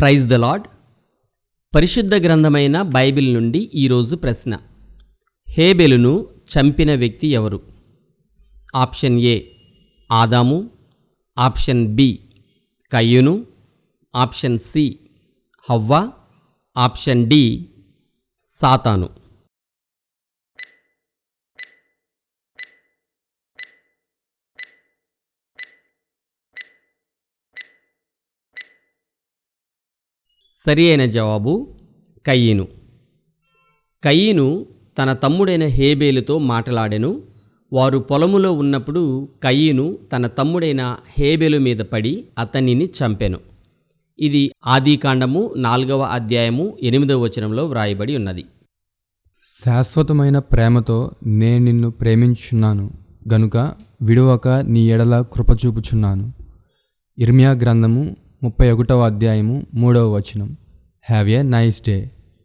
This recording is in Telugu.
ప్రైజ్ ద లాడ్ పరిశుద్ధ గ్రంథమైన బైబిల్ నుండి ఈరోజు ప్రశ్న. హేబెలును చంపిన వ్యక్తి ఎవరు? ఆప్షన్ ఏ ఆదాము. ఆప్షన్ బి కయ్యును. ఆప్షన్ సి హవ్వ. ఆప్షన్ డి సాతాను. సరి అయిన జవాబు కయ్యను కయ్యను తన తమ్ముడైన హేబేలుతో మాటలాడెను. వారు పొలములో ఉన్నప్పుడు కయ్యను తన తమ్ముడైన హేబేలు మీద పడి అతనిని చంపెను. ఇది ఆదికాండము నాలుగవ అధ్యాయము ఎనిమిదవ వచనంలో వ్రాయబడి ఉన్నది. శాశ్వతమైన ప్రేమతో నేను నిన్ను ప్రేమించున్నాను గనుక విడువక నీ ఎడల కృపచూపుచున్నాను ఇర్మియా గ్రంథము ముప్పై ఒకటవ అధ్యాయము మూడవ వచనం. Have a nice day